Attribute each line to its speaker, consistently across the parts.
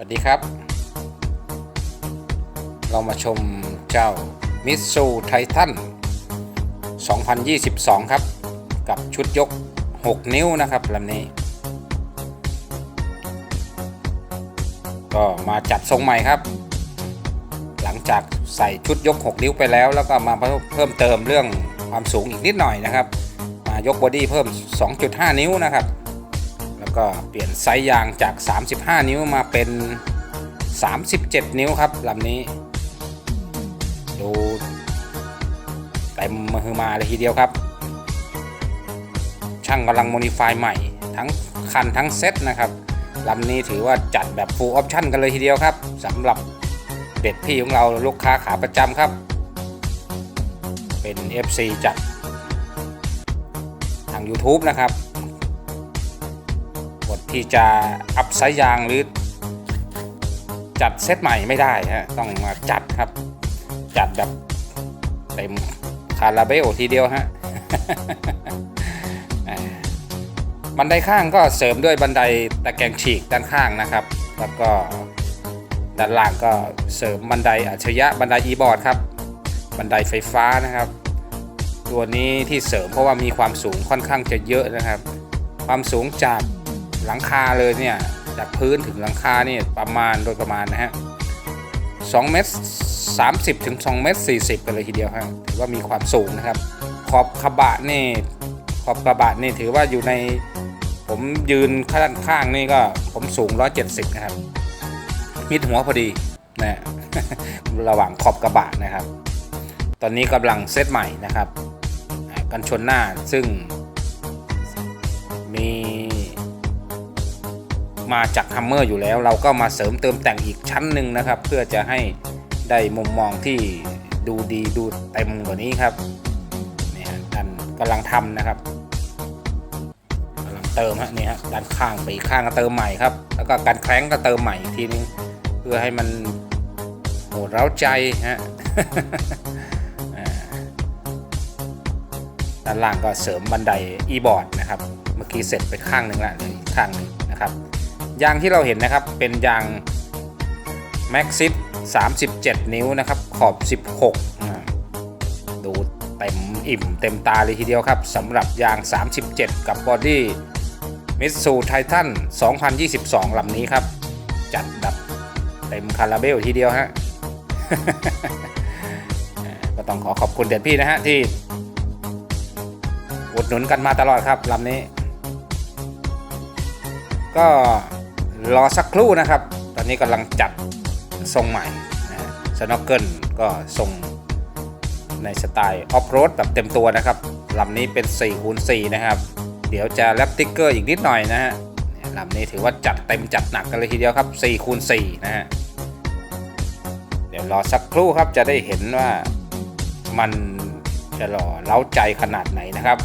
Speaker 1: สวัสดีครับ เรามาชมเจ้ามิตซูไททัน2022 ครับ กับชุดยก 6 นิ้วนะครับลำนี้ ก็มาจัดทรงใหม่ครับ หลังจากใส่ชุดยก 6 นิ้วไปแล้ว แล้วก็มาเพิ่มเติมเรื่องความสูงอีกนิดหน่อยนะครับ มายกบอดี้เพิ่ม 2.5 นิ้วนะครับ แล้วก็เปลี่ยนไซส์ยางจาก 35 นิ้วมาเป็น 37 นิ้วครับลำนี้ ดูเต็มมือมาเลยทีเดียวครับ ช่างกำลังโมดิฟายใหม่ ทั้งคันทั้งเซ็ตนะครับลำนี้ถือว่าจัดแบบ full option กันเลยทีเดียวครับสำหรับเด็ดพี่ของเราลูกค้าขาประจำครับ เป็น FC จากทาง YouTube นะครับ ที่จะอัพไซส์ยางหรือ จัดเซตใหม่ไม่ได้ฮะต้องมาจัดครับ จัดแบบเต็มคาราเบลทีเดียวฮะบันไดข้างก็เสริมด้วยบันไดตะแกรงฉีกด้านข้างนะครับ แล้วก็ด้านล่างก็เสริมบันไดอัจฉริยะบันไดอีบอร์ดครับ บันไดไฟฟ้านะครับ ตัวนี้ที่เสริมเพราะว่ามีความสูงค่อนข้างจะเยอะนะครับ ความสูงจาก หลังคาเลยเนี่ยจากพื้นถึงหลังคาเนี่ยประมาณโดยประมาณนะฮะ2เมตร30 ถึง 2 เมตร 40กันเลยทีเดียวครับถือว่ามีความสูงนะครับ ขอบกระบะนี่ขอบกระบะนี่ถือว่าอยู่ในผมยืนข้างข้างนี่ก็ผมสูง 170 นะครับ มิดหัวพอดีนะระหว่างขอบกระบะนะครับ ตอนนี้กำลังเซตใหม่นะครับ กันชนหน้าซึ่งมี มาจากฮัมเมอร์อยู่แล้ว เราก็มาเสริมเติมแต่งอีกชั้นหนึ่งนะครับ เพื่อจะให้ได้มุมมองที่ดูดีดูเต็มกว่านี้ครับนี่ฮะด้านกำลังทำนะครับกำลังเติมฮะนี่ฮะด้านข้างไปอีกข้างก็เติมใหม่ครับ แล้วก็การแคร้งก็เติมใหม่อีกทีนึงเพื่อให้มันโหดเร้าใจฮะด้านล่างก็เสริมบันได e-board นะครับ เมื่อกี้เสร็จไปข้างหนึ่งล้วเหลยข้างหนึ่งนะครับ ยางที่เราเห็นนะครับเป็นยาง Maxit 37 นิ้วนะครับขอบ 16 ดูเต็มอิ่มเต็มตาเลยทีเดียวครับสำหรับยาง 37 กับบอดี้ Mitsu Titan 2022ลำนี้ครับ จัดแบบเต็มคาราเบลทีเดียวฮะก็ต้องขอขอบคุณเด็ดพี่นะฮะที่อุดหนุนกันมาตลอดครับลำนี้ ก็ รอสักครู่นะครับ ตอนนี้กำลังจัดทรงใหม่นะสโนเกิลก็ทรงในสไตล์ออฟโรดแบบเต็มตัวนะครับลำนี้เป็น4คูณ4นะครับ เดี๋ยวจะแรปติ๊กเกอร์อีกนิดหน่อยนะฮะลำนี้ถือว่าจัดเต็มจัดหนักกันเลยทีเดียวครับ4คูณ4นะฮะ เดี๋ยวรอสักครู่ครับจะได้เห็นว่ามันจะหล่อเล้าใจขนาดไหนนะครับ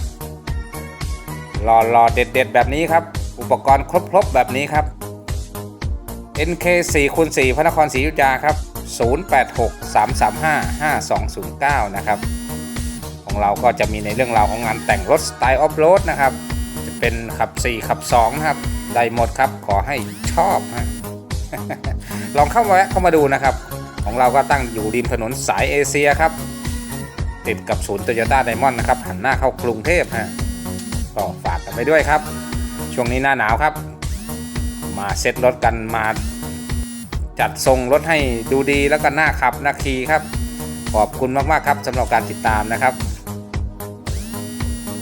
Speaker 1: รอรอเด็ดเด็ดๆแบบนี้ครับ อุปกรณ์ครบครบๆแบบนี้ครับ NK 4คูณ4พระนครศรีอยุธยาครับ 086 335 5209 นะครับ ของเราก็จะมีในเรื่องราวของงานแต่งรถสไตล์ออฟโรดนะครับ จะเป็นขับ 4 ขับ 2 นะครับ ได้หมดครับ ขอให้ชอบฮะลองเข้ามาแวะเข้ามาดูนะครับ ของเราก็ตั้งอยู่ริมถนนสายเอเชียครับ ติดกับศูนย์โตโยต้าไดมอนด์นะครับ หันหน้าเข้ากรุงเทพฮะก็ฝากกันไปด้วยครับ ช่วงนี้หน้าหนาวครับ มาเซ็ตรถกันมา จัดทรงรถให้ดูดีแล้วก็น่าขับน่าขี่ครับ ขอบคุณมากๆครับสำหรับการติดตามนะครับ